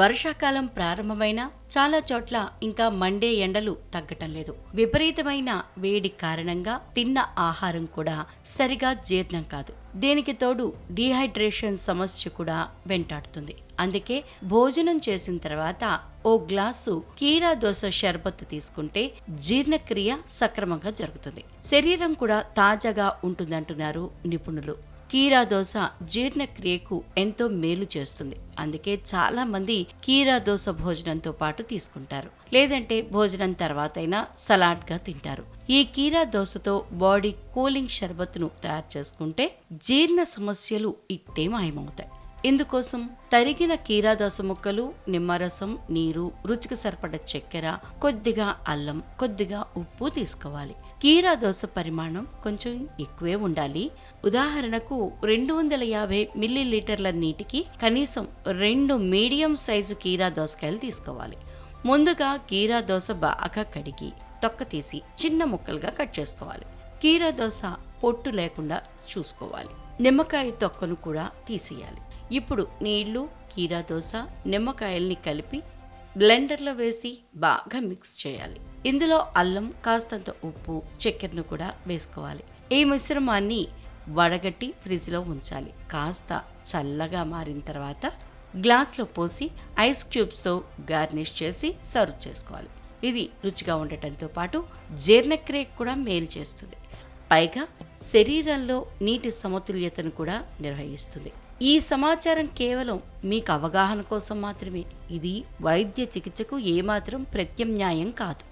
వర్షాకాలం ప్రారంభమైన చాలా చోట్ల ఇంకా మండే ఎండలు తగ్గటం లేదు. విపరీతమైన వేడి కారణంగా తిన్న ఆహారం కూడా సరిగా జీర్ణం కాదు. దీనికి తోడు డీహైడ్రేషన్ సమస్య కూడా వెంటాడుతుంది. అందుకే భోజనం చేసిన తర్వాత ఓ గ్లాసు కీరా దోస షర్బత్తు తీసుకుంటే జీర్ణక్రియ సక్రమంగా జరుగుతుంది. శరీరం కూడా తాజాగా ఉంటుందంటున్నారు నిపుణులు. కీరా దోశ జీర్ణక్రియకు ఎంతో మేలు చేస్తుంది. అందుకే చాలా మంది కీరా దోశ భోజనంతో పాటు తీసుకుంటారు. లేదంటే భోజనం తర్వాత అయినా సలాడ్గా తింటారు. ఈ కీరా దోశతో బాడీ కూలింగ్ షర్బత్ను తయారు చేసుకుంటే జీర్ణ సమస్యలు ఇట్టే మాయమవుతాయి. ఇందుకోసం తరిగిన కీరా దోస ముక్కలు నిమ్మరసం నీరు రుచికి సరిపడ చక్కెర కొద్దిగా అల్లం కొద్దిగా ఉప్పు తీసుకోవాలి. కీరా దోస పరిమాణం కొంచెం ఎక్కువే ఉండాలి. ఉదాహరణకు రెండు వందల యాభై మిల్లీలీటర్ల నీటికి కనీసం రెండు మీడియం సైజు కీరా దోసకాయలు తీసుకోవాలి. ముందుగా కీరా దోశ బాగా కడిగి తొక్క తీసి చిన్న ముక్కలుగా కట్ చేసుకోవాలి. కీరా దోస పొట్టు లేకుండా చూసుకోవాలి. నిమ్మకాయ తొక్కను కూడా తీసేయాలి. ఇప్పుడు నీళ్ళు కీరా దోశ నిమ్మకాయల్ని కలిపి బ్లెండర్లో వేసి బాగా మిక్స్ చేయాలి. ఇందులో అల్లం కాస్తంత ఉప్పు చక్కెరను కూడా వేసుకోవాలి. ఈ మిశ్రమాన్ని వడగట్టి ఫ్రిడ్జ్లో ఉంచాలి. కాస్త చల్లగా మారిన తర్వాత గ్లాస్లో పోసి ఐస్ క్యూబ్స్తో గార్నిష్ చేసి సర్వ్ చేసుకోవాలి. ఇది రుచిగా ఉండటంతో పాటు జీర్ణక్రియకు కూడా మేలు చేస్తుంది. పైగా శరీరంలో నీటి సమతుల్యతను కూడా నిర్వహిస్తుంది. ఈ సమాచారం కేవలం మీకు అవగాహన కోసం మాత్రమే. ఇది వైద్య చికిత్సకు ఏమాత్రం ప్రత్యామ్నాయం కాదు.